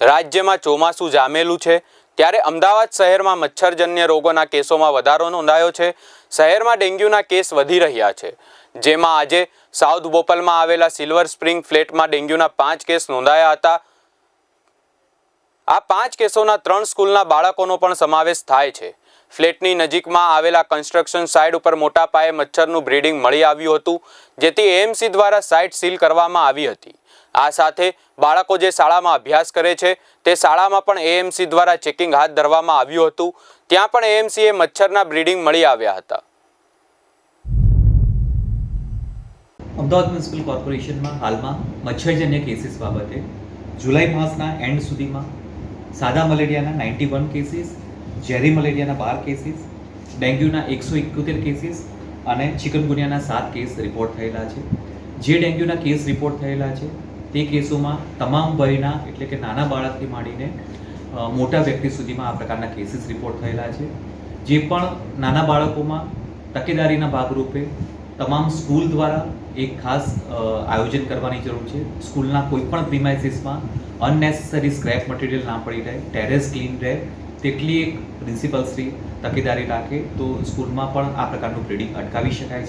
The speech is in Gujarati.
રાજ્યમાં ચોમાસું જામેલું છે. ત્યારે અમદાવાદ શહેરમાં મચ્છરજન્ય રોગોના કેસોમાં વધારો નોંધાયો છે. શહેરમાં ડેન્ગ્યુના કેસ વધી રહ્યા છે. જેમાં આજે સાઉથ બોપલમાં આવેલા સિલ્વર સ્પ્રિંગ ફ્લેટમાં ડેન્ગ્યુના પાંચ કેસ નોંધાયા હતા. આ પાંચ કેસોના ત્રણ સ્કૂલના બાળકોનો પણ સમાવેશ થાય છે. ફ્લેટની નજીકમાં આવેલા કન્સ્ટ્રક્શન સાઇટ ઉપર મોટા પાયે મચ્છરનું બ્રીડિંગ મળી આવ્યું હતું, જેથી એએમસી દ્વારા સાઇટ સીલ કરવામાં આવી હતી. આ સાથે બાળકો જે શાળામાં અભ્યાસ કરે છે, તે શાળામાં પણ એએમસી દ્વારા ચેકિંગ હાથ ધરવામાં આવ્યું હતું. ત્યાં પણ એએમસીએ મચ્છરના બ્રીડિંગ મળી આવ્યા હતા. અમદાવાદ મ્યુનિસિપલ કોર્પોરેશનમાં હાલમાં મચ્છરજન્ય કેસીસ બાબતે જુલાઈ માસના એન્ડ સુધીમાં સાદા મલેરિયાના નાઇન્ટી વન કેસીસ, ઝેરી મલેરિયાના બાર કેસીસ, ડેન્ગ્યુના એકસો એકોતેર કેસીસ અને ચિકનગુનિયાના સાત કેસ રિપોર્ટ થયેલા છે. જે ડેન્ગ્યુના કેસ રિપોર્ટ થયેલા છે તે કેસોમાં તમામ વયના એટલે કે નાના બાળકથી માંડીને મોટા વ્યક્તિ સુધીમાં આ પ્રકારના કેસીસ રિપોર્ટ થયેલા છે. જે પણ નાના બાળકોમાં તકેદારીના ભાગરૂપે તમામ સ્કૂલ દ્વારા એક ખાસ આયોજન કરવાની જરૂર છે. સ્કૂલના કોઈપણ પ્રિમાઇસીસમાં અનનેસેસરી સ્ક્રેપ મટીરિયલ ના પડી રહે ટેરેસ ક્લીન રહે, તેટલી એક પ્રિન્સિપલ તકેદારી રાખે, તો સ્કૂલમાં પણ આ પ્રકારનું બ્રીડિંગ અટકાવી શકાય છે.